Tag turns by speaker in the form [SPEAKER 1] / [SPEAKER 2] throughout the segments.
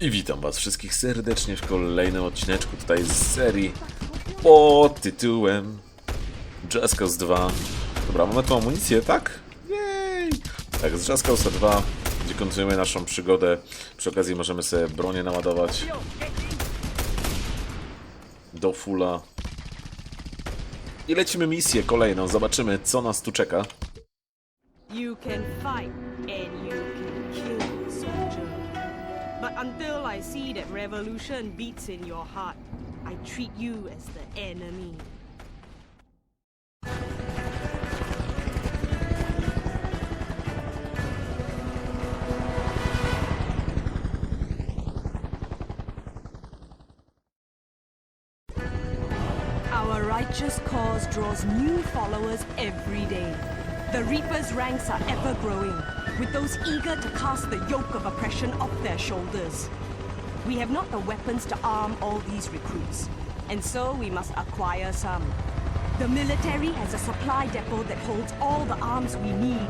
[SPEAKER 1] I witam was wszystkich serdecznie w kolejnym odcineczku tutaj z serii pod tytułem Just Cause 2. Dobra, mamy tu amunicję, tak? Jej! Tak, z Just Cause 2, gdzie kontynuujemy naszą przygodę. Przy okazji możemy sobie bronię naładować do fulla. I lecimy misję kolejną, zobaczymy co nas tu czeka.
[SPEAKER 2] You can fight I see that revolution beats in your heart, I treat you as the enemy. Our righteous cause draws new followers every day. The Reaper's ranks are ever growing, with those eager to cast the yoke of oppression off their shoulders. We have not the weapons to arm all these recruits, and so we must acquire some. The military has a supply depot that holds all the arms we need,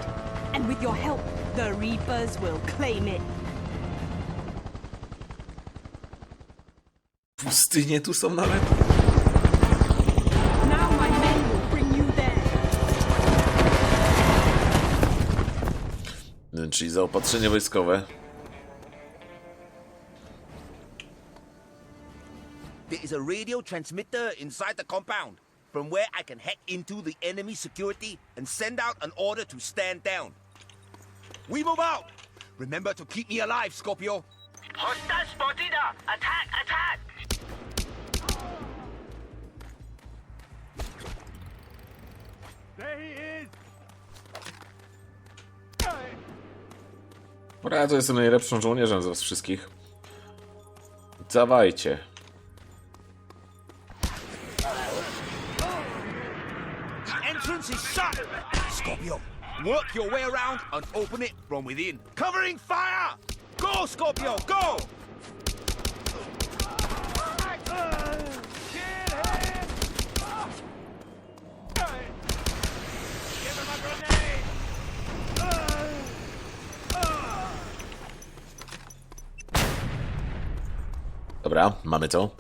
[SPEAKER 2] and with your help, the Reapers will claim it.
[SPEAKER 1] Pustynie tu są nawet.
[SPEAKER 2] Now my men will bring you there.
[SPEAKER 1] Czyli zaopatrzenie wojskowe.
[SPEAKER 3] There is a radio transmitter inside the compound from where I can hack into the enemy security and send out an order to stand down. We move out! Remember to keep me alive, Scorpio.
[SPEAKER 4] Hostile spotted! Attack! Attack!
[SPEAKER 1] Dobra, ja to jestem najlepszym żołnierzem z was wszystkich. Dawajcie.
[SPEAKER 3] Work your way around and open it from within. Covering fire! Go, Scorpio, go!
[SPEAKER 1] Dobra, mamy to.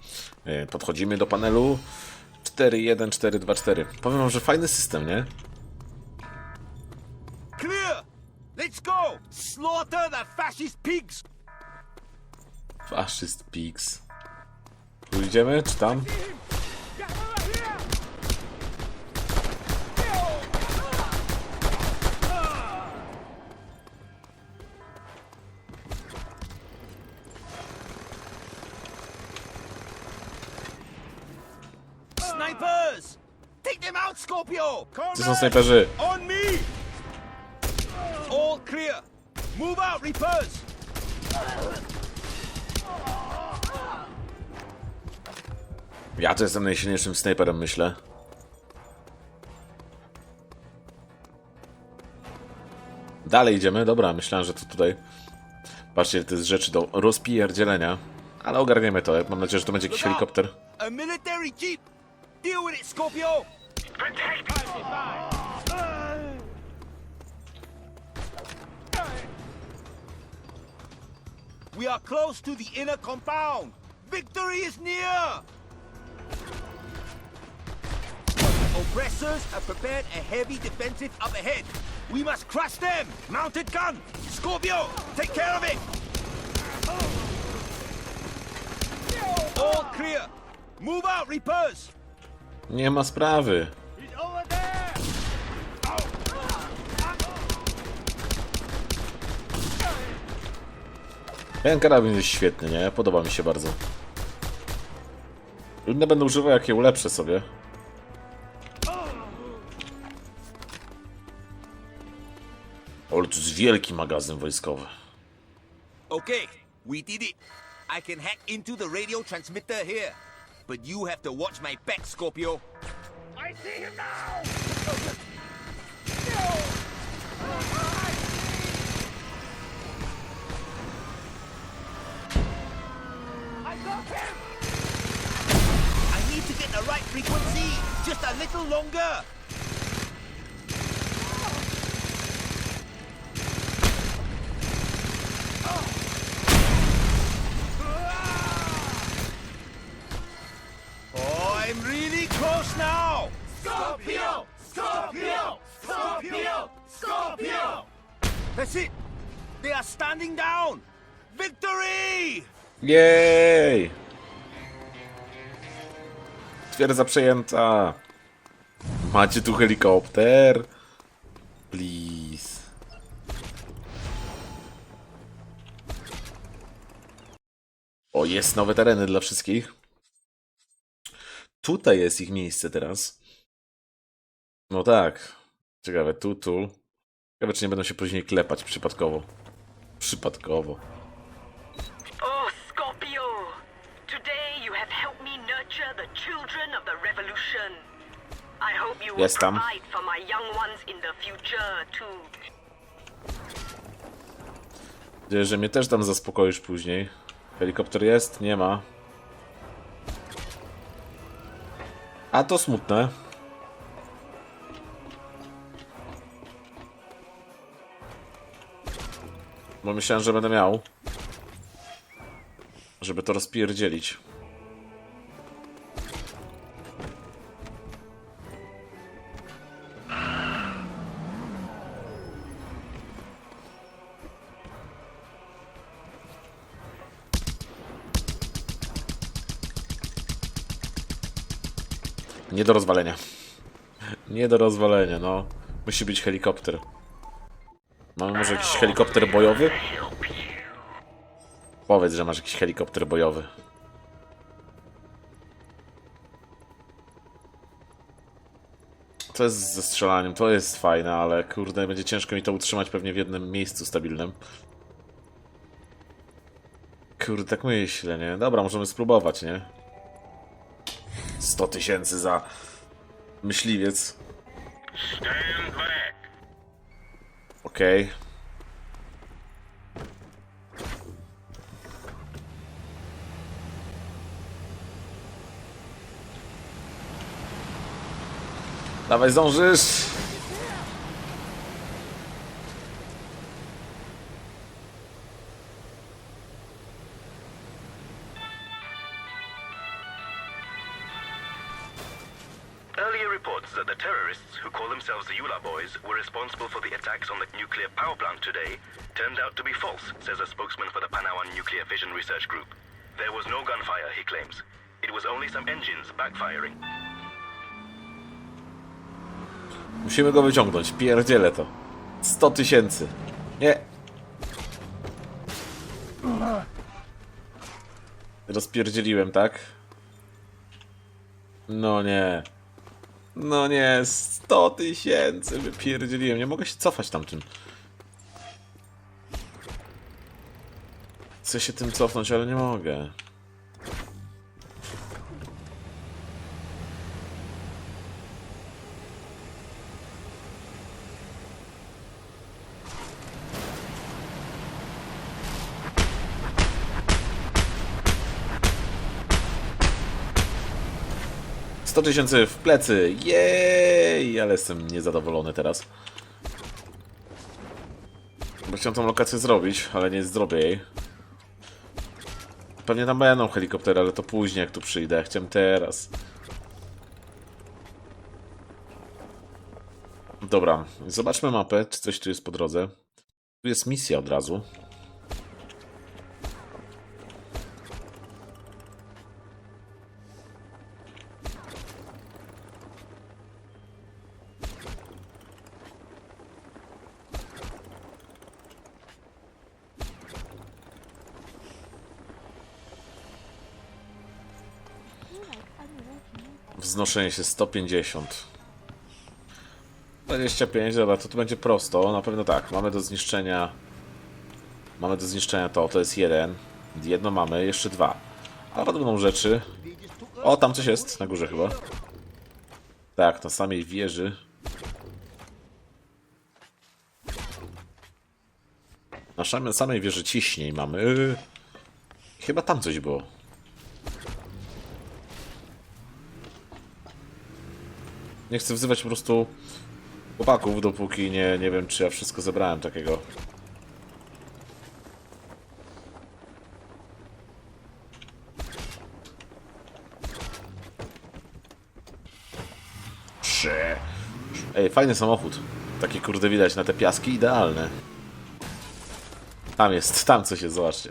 [SPEAKER 1] E, Podchodzimy do panelu 41424. Powiem wam, że fajny system, nie?
[SPEAKER 3] Slaughter the fascist pigs!
[SPEAKER 1] Faszyst Pigs. Tu idziemy, czy tam?
[SPEAKER 3] Snipers! Take them out, Scorpio!
[SPEAKER 1] Gdzie są snajperzy?
[SPEAKER 3] On me! Move out, Reapers!
[SPEAKER 1] Ja to jestem najsilniejszym snajperem, myślę. Dalej idziemy, dobra, myślałem, że to tutaj... Patrzcie, to jest rzeczy do rozpierdzielenia. Ale ogarniemy to, mam nadzieję, że to będzie jakiś helikopter.
[SPEAKER 3] A military jeep! Deal with it, Scorpio!
[SPEAKER 4] Protect!
[SPEAKER 3] We are close to the inner compound! Victory is near! Oppressors have prepared a heavy defensive up ahead. We must crush them! Mounted gun! Scorpio, take care of it! All clear! Move out, Reapers!
[SPEAKER 1] Nie ma sprawy. Ten karabin jest świetny, nie? Podoba mi się bardzo. Inne będę używał, jak je ulepszę sobie. Ale to jest wielki magazyn wojskowy.
[SPEAKER 3] Okay, we did it. I can hack into the radio transmitter here. But you have to watch my back, Scorpio.
[SPEAKER 4] I see him now! I
[SPEAKER 3] I need to get the right frequency. Just a little longer. Oh, I'm really close now.
[SPEAKER 5] Scorpio! Scorpio!
[SPEAKER 3] Scorpio! Scorpio! That's it! They are standing down! Victory!
[SPEAKER 1] Jej! Twierdza przejęta. Macie tu helikopter? Please. O, jest nowe tereny dla wszystkich. Tutaj jest ich miejsce teraz. No tak. Ciekawe, tu, tu. Ciekawe, czy nie będą się później klepać przypadkowo. Przypadkowo.
[SPEAKER 6] Too.
[SPEAKER 1] Nadzieję, że mnie też tam zaspokoisz później. Helikopter jest? Nie ma. A to smutne. Bo myślałem, że będę miał. Żeby to rozpierdzielić. Do rozwalenia. Nie do rozwalenia, no. Musi być helikopter. Mamy może jakiś helikopter bojowy? Powiedz, że masz jakiś helikopter bojowy. To jest ze strzelaniem, to jest fajne, ale kurde, będzie ciężko mi to utrzymać pewnie w jednym miejscu stabilnym. Kurde, tak myślę, nie? Dobra, możemy spróbować, nie? 100 tysięcy za myśliwiec. Okej. Dawaj, zdążysz!
[SPEAKER 7] Today turned out to be false, says a spokesman for the Panawan Nuclear Fission Research Group. There was no gunfire, he claims. It was only some engines backfiring.
[SPEAKER 1] Musimy go wyciągnąć. Pierdzielę to. 100 tysięcy. Nie. Rozpierdzieliłem, tak? No nie. No nie, 100 tysięcy wypierdzieliłem. Nie mogę się cofać tamtym. Chcę się tym cofnąć, ale nie mogę. Sto tysięcy w plecy. Jej! Ale jestem niezadowolony teraz. Bo chciałem tą lokację zrobić, ale nie zrobię jej. Pewnie tam będą helikoptery, ale to później jak tu przyjdę. Chciałem teraz. Dobra, zobaczmy mapę, czy coś tu jest po drodze. Tu jest misja od razu. Wznoszenie się 150. 25, dobra, to tu będzie prosto. Na pewno tak. Mamy do zniszczenia. Mamy do zniszczenia to, to jest jeden. Jedno mamy, jeszcze dwa. Ale będą rzeczy. O, tam coś jest, na górze chyba. Tak, na samej wieży. Na samej, samej wieży ciśnień mamy. Chyba tam coś było. Nie chcę wzywać po prostu chłopaków, dopóki nie, nie wiem, czy ja wszystko zebrałem takiego. Prze. Ej, fajny samochód. Taki kurde widać na te piaski, idealne. Tam jest, tam coś jest, zobaczcie.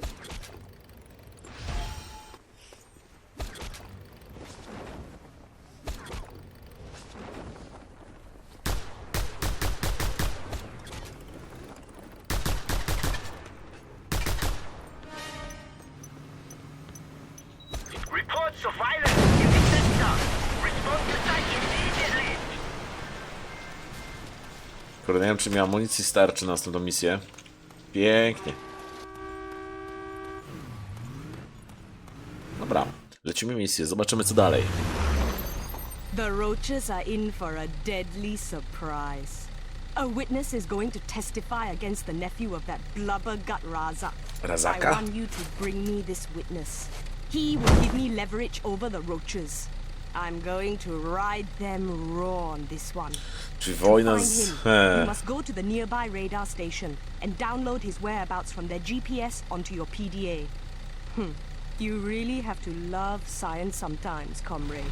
[SPEAKER 1] Nie wiem, czy mi amunicji starczy na następną misję. Pięknie. Dobra, lecimy misję, zobaczymy co dalej.
[SPEAKER 2] The roaches are in for a deadly surprise. A witness is going to testify against the nephew of that blubbergut Razak.
[SPEAKER 1] Razaka?
[SPEAKER 2] I want you to bring me this witness. He will give me leverage over the roaches. I'm going to ride them raw on this one.
[SPEAKER 1] Czy wojna z...
[SPEAKER 2] you must go to the nearby radar station and download his whereabouts from their GPS onto your PDA. Hmm. You really have to love science sometimes, comrade.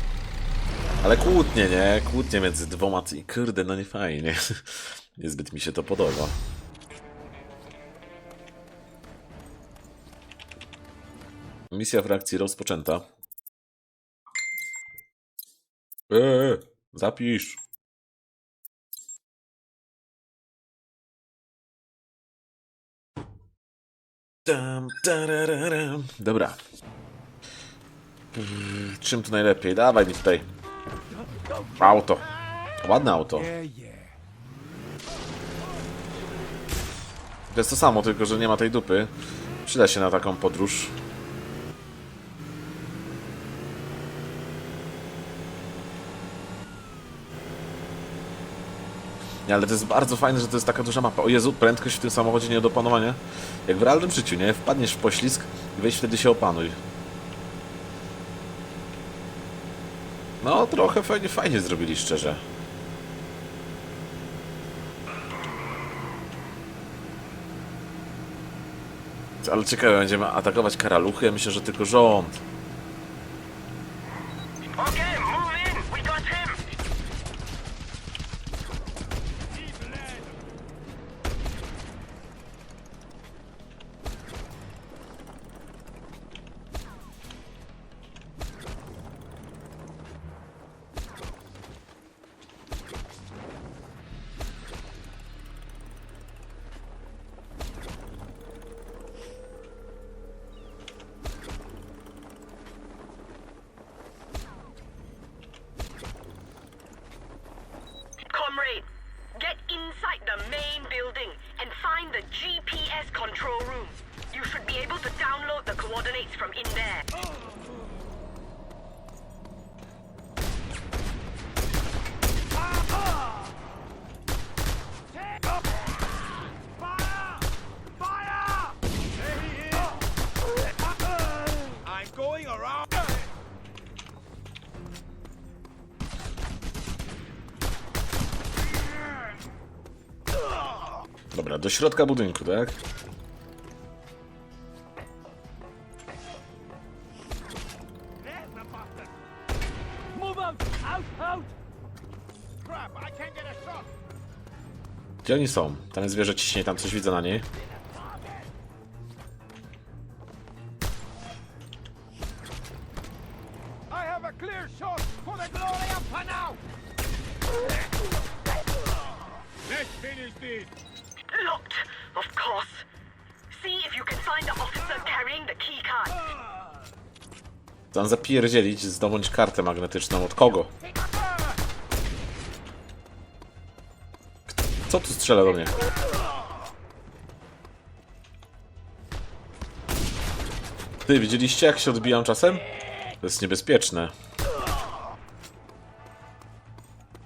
[SPEAKER 1] Ale kłótnie, nie? Kłótnie między dwoma... ty- Kurde, no nie fajnie. Niezbyt mi się to podoba. Misja frakcji rozpoczęta. Eee, zapisz. Tam, tararam. Dobra. Czym tu najlepiej? Dawaj mi tutaj. Auto. Ładne auto. To jest to samo, tylko że nie ma tej dupy. Przyda się na taką podróż. Nie, ale to jest bardzo fajne, że to jest taka duża mapa. O Jezu, prędkość w tym samochodzie nie do opanowania. Jak w realnym życiu, nie? Wpadniesz w poślizg i weź wtedy się opanuj. No, trochę fajnie, fajnie zrobili, szczerze. Ale ciekawe, będziemy atakować karaluchy? Ja myślę, że tylko rząd. Do środka budynku, tak? Gdzie oni są? Jest wieża ciśnienie, tam coś widzę na niej. Tam zapierdzielić, zdobądź kartę magnetyczną. Od kogo? Co tu strzela do mnie? Ty, widzieliście jak się odbijam czasem? To jest niebezpieczne.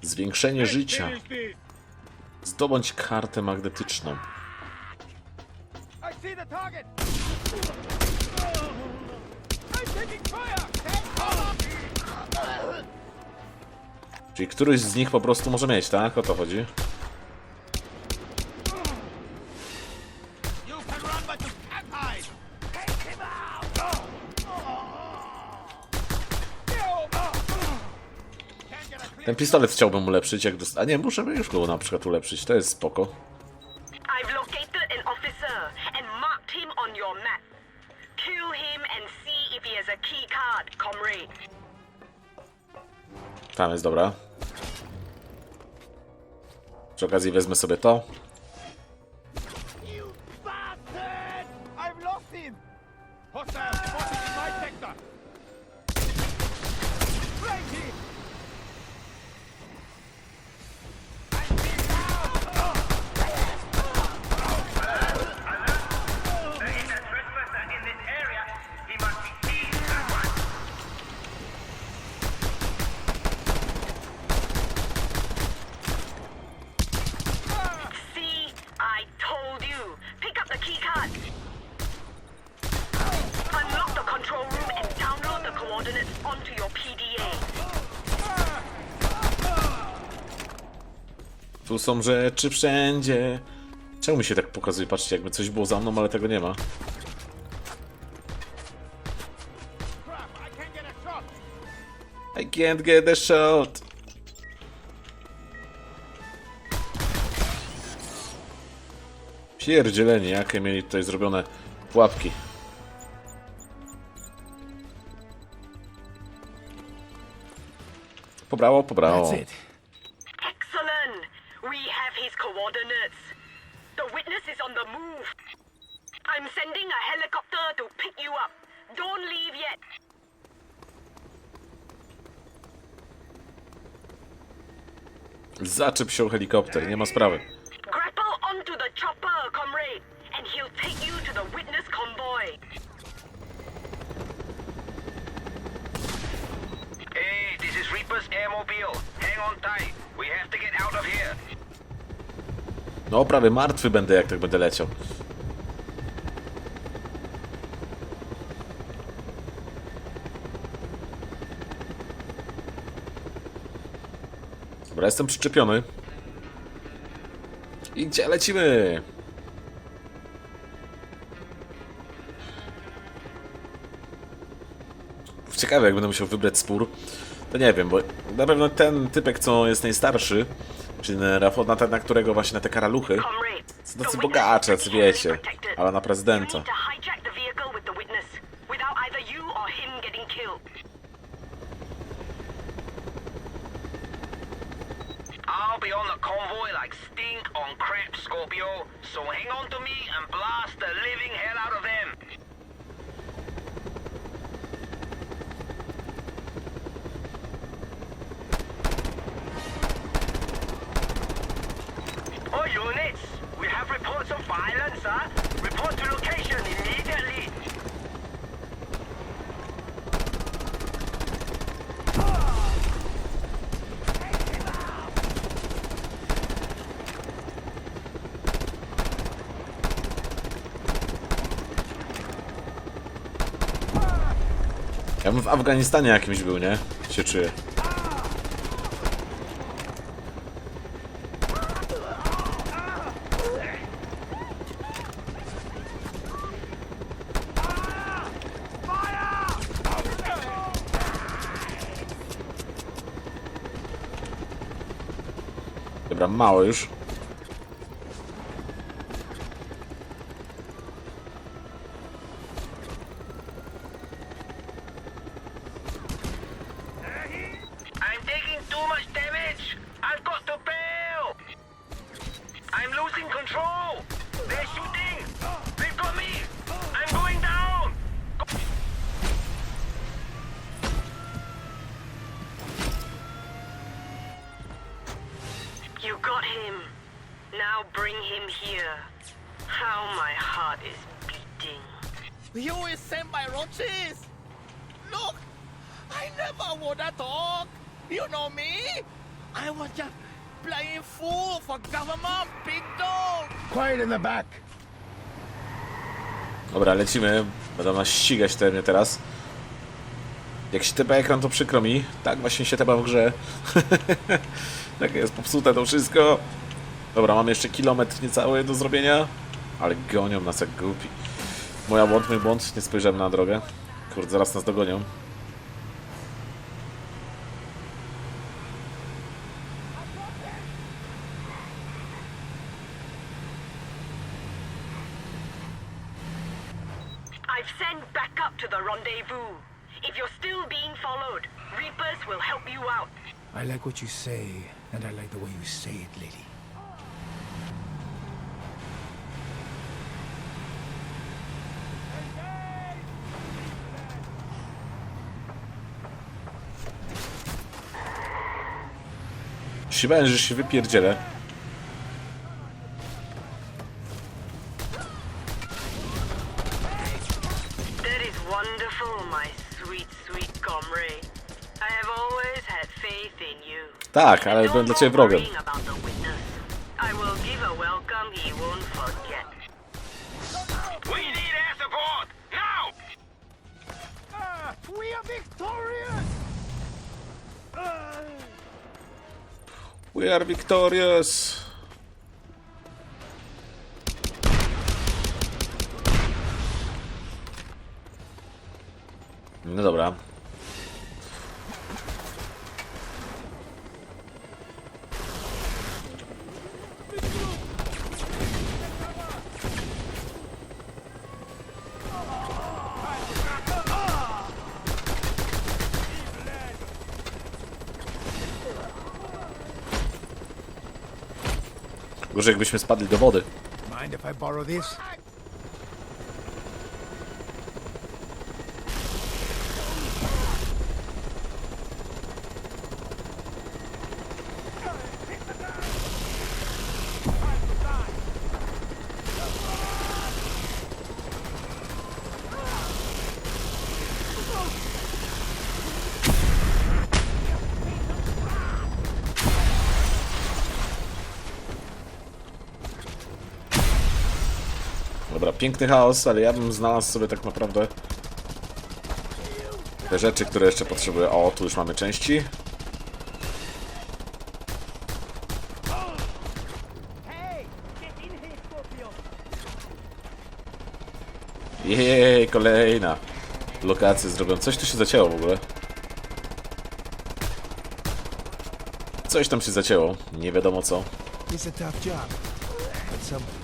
[SPEAKER 1] Zwiększenie życia. Zdobądź kartę magnetyczną. Czyli któryś z nich po prostu może mieć, tak? O to chodzi. Ten pistolet chciałbym ulepszyć, jak dost... A nie, muszę już go na przykład ulepszyć, to jest spoko.
[SPEAKER 6] I've located an
[SPEAKER 1] Przy okazji wezmę sobie to. Są rzeczy wszędzie. Czemu mi się tak pokazuje? Patrzcie, jakby coś było za mną, ale tego nie ma. I can't get a shot. Pierdzielenie, jakie mieli tutaj zrobione pułapki. Pobrało, pobrało.
[SPEAKER 2] Sending a helicopter to pick you up. Don't leave yet.
[SPEAKER 1] Zaczep się helikopter, nie ma sprawy.
[SPEAKER 2] Grapple onto the chopper, comrade, and he'll take you to the witness convoy.
[SPEAKER 7] Hey, this is Reaper's airmobile. Hang on tight. We have to get out of here.
[SPEAKER 1] No, prawie martwy będę, jak tak będę leciał. Dobra, jestem przyczepiony. I gdzie lecimy? Ciekawe, jak będę musiał wybrać spór. To nie wiem, bo na pewno ten typek, co jest najstarszy, czyli Rafał, na, ten, na którego właśnie na te karaluchy, Są tacy bogacze, wiecie, ale na prezydenta.
[SPEAKER 2] You need to hijack the vehicle with the witness, without either you or him getting killed.
[SPEAKER 7] I'll be on the convoy like stink on crap, Scorpio. So hang on to me and blast the living hell out of them. Oh, units! We have reports of violence, huh? Report to location immediately.
[SPEAKER 1] Ja bym w Afganistanie jakimś był, nie? Się czuję. Dobra, mało już.
[SPEAKER 7] Control. They're shooting. They've got me. I'm going down.
[SPEAKER 2] You got him. Now bring him here. How my heart is beating.
[SPEAKER 8] You is sent by roaches. Look, I never would have talk. You know me? I was just playing fool for government, big dog.
[SPEAKER 5] Quiet in the back.
[SPEAKER 1] Dobra, lecimy. Będą nas ścigać te mnie teraz. Jak się tepa ekran, to przykro mi. Tak właśnie się tepa w grze. tak jest popsute to wszystko. Dobra, mamy jeszcze kilometr niecały do zrobienia. Ale gonią nas jak głupi. Moja błąd, mój błąd. Nie spojrzałem na drogę. Kurde, zaraz nas dogonią.
[SPEAKER 2] send backup to the rendezvous. If you're still being followed, Reapers will help you out.
[SPEAKER 5] I like what you say, and I like the way you say it, lady.
[SPEAKER 1] Siba, że się wypierdzielę. Tak, ale byłem dla ciebie wrogiem.
[SPEAKER 6] worrying about the witness. I will give a welcome he won't forget.
[SPEAKER 4] We need air support! Now!
[SPEAKER 8] We are victorious!
[SPEAKER 1] We are victorious! No dobra. Gorzej jakbyśmy spadli do wody.
[SPEAKER 5] Mind if I borrow this?
[SPEAKER 1] Dobra, piękny chaos, ale ja bym znalazł sobie tak naprawdę te rzeczy, które jeszcze potrzebuję. O, tu już mamy części. Jej, kolejna lokacja zrobiona. Coś tu się zacięło w ogóle. Coś tam się zacięło. Nie wiadomo co.
[SPEAKER 5] It's a tough job, but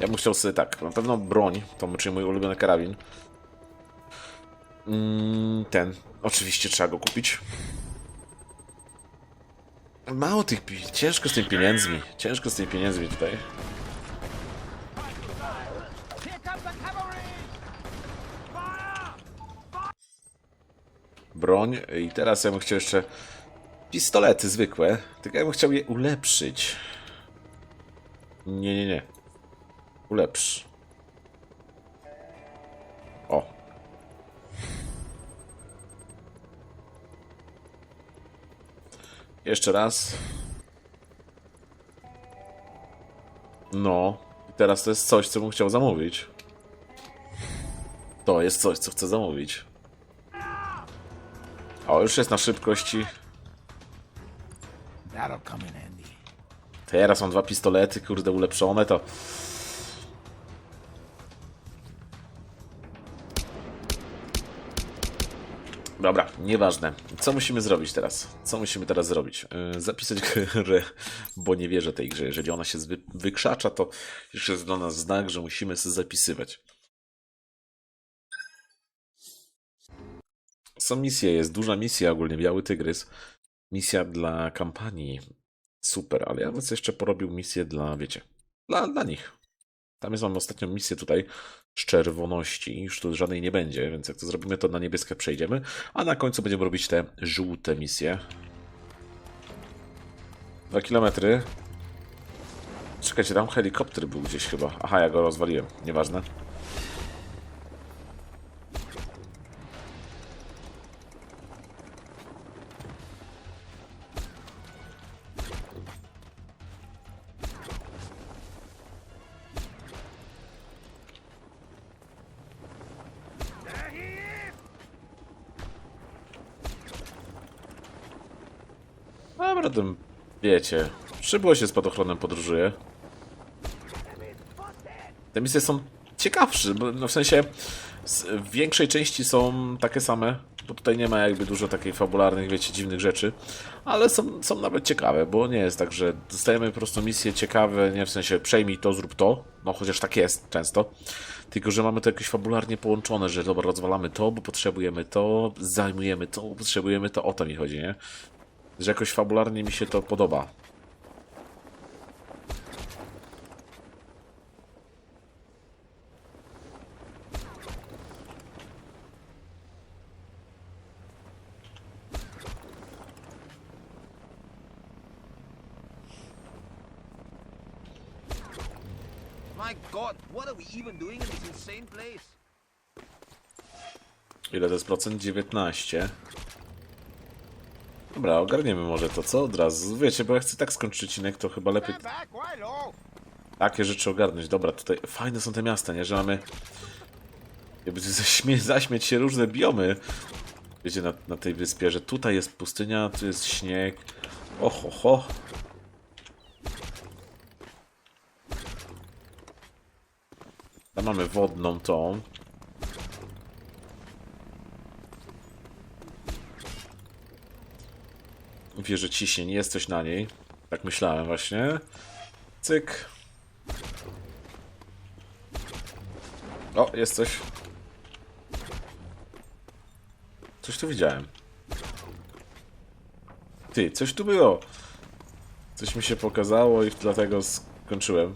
[SPEAKER 1] Ja bym chciał sobie tak, na pewno broń, to czyli mój ulubiony karabin. Mm, ten. Oczywiście trzeba go kupić. Mało tych ciężko z tymi pieniędzmi. Ciężko z tymi pieniędzmi tutaj. Broń. I teraz ja bym chciał jeszcze pistolety zwykłe. Tylko ja bym chciał je ulepszyć. Nie, nie, nie. Ulepsz. O. Jeszcze raz. No. I teraz to jest coś, co bym chciał zamówić. To jest coś, co chcę zamówić. O, już jest na szybkości. Teraz mam dwa pistolety, kurde, ulepszone, to... nieważne. Co musimy zrobić teraz? Co musimy teraz zrobić? Yy, zapisać grę, bo nie wierzę tej grze. Jeżeli ona się zwy- wykrzacza, to już jest dla nas znak, że musimy sobie zapisywać. Są misje, jest duża misja ogólnie, Biały Tygrys. Misja dla kampanii. Super, ale ja bym jeszcze porobił misję dla, wiecie, dla, dla nich. Tam jest mam ostatnią misję tutaj z czerwoności, już tu żadnej nie będzie, więc jak to zrobimy, to na niebieskie przejdziemy, a na końcu będziemy robić te żółte misje. Dwa kilometry. Czekajcie, tam helikopter był gdzieś chyba. Aha, ja go rozwaliłem, nieważne. Wiecie, przybyło się spadochronem podróżuje. Te misje są ciekawsze, no w sensie w większej części są takie same, bo tutaj nie ma jakby dużo takich fabularnych, wiecie, dziwnych rzeczy, ale są, są nawet ciekawe, bo nie jest tak, że dostajemy po prostu misje ciekawe, nie w sensie przejmij to, zrób to, no chociaż tak jest często, tylko że mamy to jakieś fabularnie połączone, że dobra, rozwalamy to, bo potrzebujemy to, zajmujemy to, bo potrzebujemy to, o to mi chodzi, nie? że jakoś fabularnie mi się to podoba. Ile to jest procent? 19. Dobra, ogarniemy może to, co? Od razu. Wiecie, bo ja chcę tak skończyć odcinek, to chyba lepiej takie rzeczy ogarnąć. Dobra, tutaj fajne są te miasta, nie? Że mamy... Jakby zaśmie, zaśmieć się różne biomy. Wiecie, na, na tej wyspie, że tutaj jest pustynia, tu jest śnieg. Oho, ho. Tam mamy wodną tą. Wieżę ciśnień, jest coś na niej. Tak myślałem właśnie. Cyk. O, jest coś. Coś tu widziałem. Ty, coś tu było. Coś mi się pokazało i dlatego skończyłem.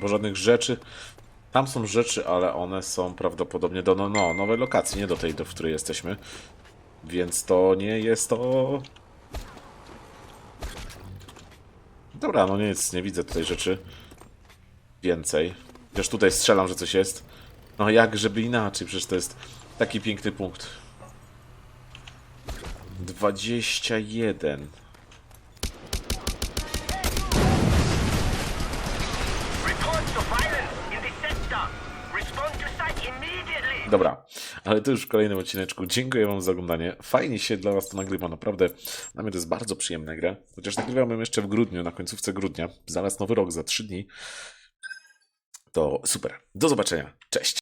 [SPEAKER 1] Bo żadnych rzeczy. Tam są rzeczy, ale one są prawdopodobnie do no, no, nowej lokacji, nie do tej, do w której jesteśmy. Więc to nie jest to. Dobra, no nic, nie widzę tutaj rzeczy. Więcej. Chociaż tutaj strzelam, że coś jest. No jak, żeby inaczej, przecież to jest taki piękny punkt. 21. Dobra, ale to już w kolejnym odcineczku. Dziękuję Wam za oglądanie. Fajnie się dla Was to nagrywa, naprawdę. Dla mnie to jest bardzo przyjemna gra. Chociaż nagrywałem jeszcze w grudniu, na końcówce grudnia. Zaraz nowy rok, za 3 dni. To super. Do zobaczenia. Cześć.